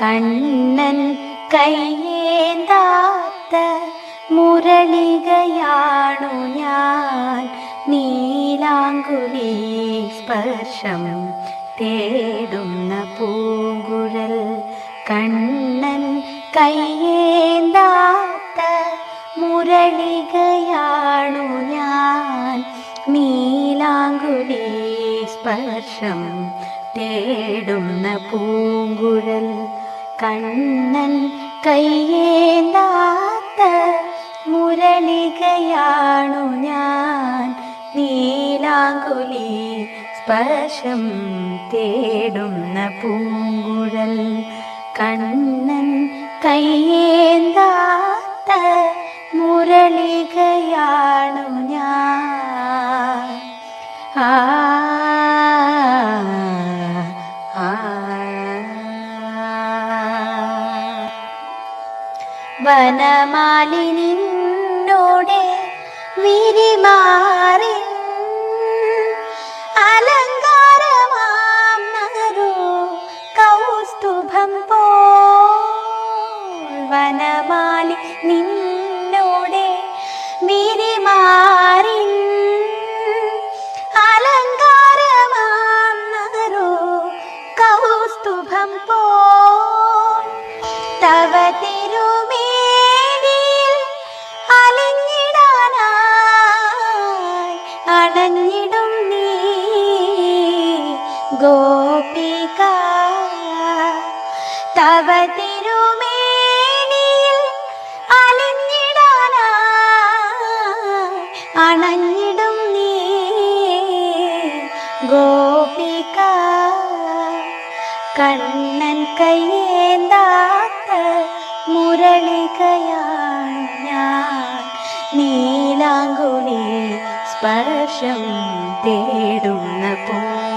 கண்ணன் കയ്യേന്താത്ത മുരളികയാണു ഞാൻ നീലാങ്കുലി സ്പർശം തേടുന്ന പൂങ്കുഴൽ കണ്ണൻ കയ്യേന്താത്ത മുരളികയാണു ഞാൻ. നീലാങ്കുടി സ്പർശം തേടുന്ന പൂങ്കുഴൽ കണ്ണൻ കയ്യേന്താത്ത മുരളികയാണു ഞാൻ. നീലാങ്കുലി സ്പർശം തേടുന്ന പൂങ്കുഴൽ കണ്ണൻ കയ്യേന്താത്ത മുരളികയാണു ഞാൻ. ആ വനമാലിനിന്നോടെ വിരിമാറി അലങ്കാരമാം തവ നീ. കണ്ണൻ കയ്യേന്താത്ത മുരളികയാണ് ഞാൻ. സ്പർശം തേടുന്ന പൂങ്കുഴൽ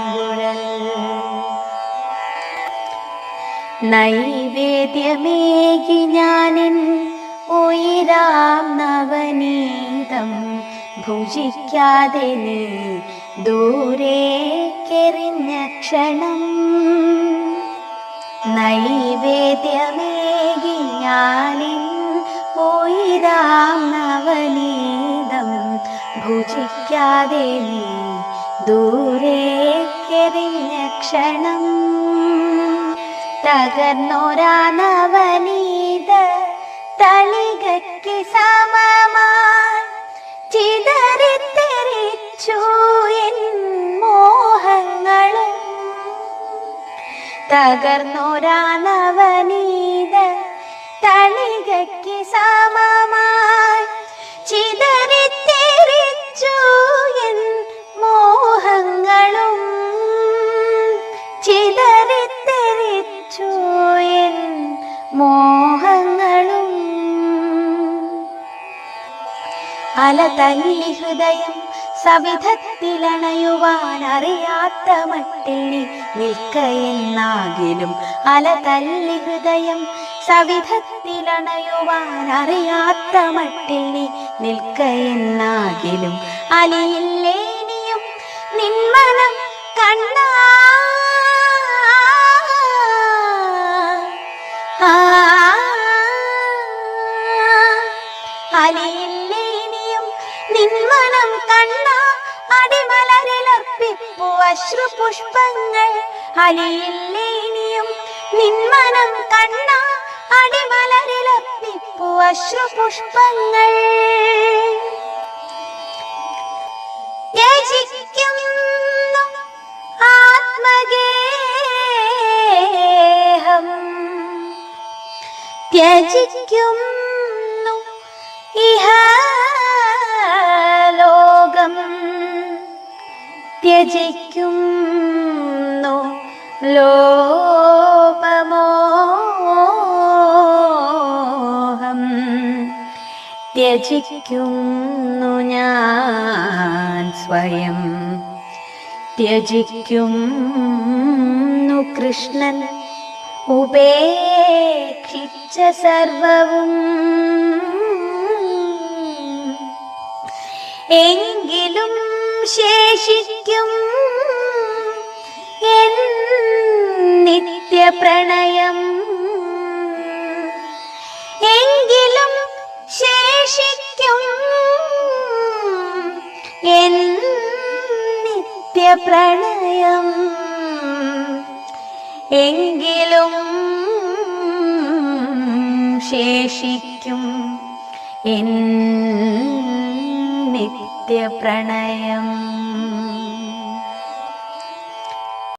നൈവേദ്യമേകി ഞാനിൻ ഉയരാം നവനീതം. ഭുജിക്കാതെ നീ ദൂരേക്കെറിഞ്ഞ ക്ഷണം. നൈവേദ്യമേകി ഞാനിൻ ഉയരാം നവനീതം. ഭുജിക്കാതെ നീ ദൂരേക്കെറിഞ്ഞ ക്ഷണം. തകർന്നൊരാ നവനീത തളികയ്ക്ക് സമമായി ചിതറിത്തെറിച്ചു എൻ മോഹങ്ങളും. തകർന്നൊരാ നവനീത തളികയ്ക്ക് സമമായി ചിതറിത്തെറിച്ചു അല തല്ലി ഹൃദയം സവിധത്തിലണയുവാൻ അറിയാത്ത മട്ടിൽ നിൽക്കയെന്നാകിലും അല തല്ലി ഹൃദയം സവിധത്തിലണയുവാൻ അറിയാത്ത മട്ടിൽ നിൽക്കയെന്നാകിലും അലിയില്ലേനിയും നിന്മനം കണ്ണാ കണ്ണ അടിമലരിലർപ്പിപ്പു പുഷ്പങ്ങൾ. അലിയില്ലേനിയും നിന്മനം കണ്ണ അടിമലരിലർപ്പിപ്പു പുഷ്പങ്ങൾ. ആത്മഗേഹം. ത്യജിക്കുന്നു ഇഹലോകം ത്യജിക്കുന്നു ലോപമോഹം ത്യജിക്കുന്നു ഞാൻ സ്വയം. ത്യജിക്കുന്നു കൃഷ്ണൻ ഉപേക്ഷിച്ച സർവവും. എങ്കിലും ശേഷിക്കും. നിത്യപ്രണയം. എങ്കിലും ശേഷിക്കും. എൻ നിത്യപ്രണയം. എങ്കിലും ശേഷിക്കും. എൻ നിത്യപ്രണയം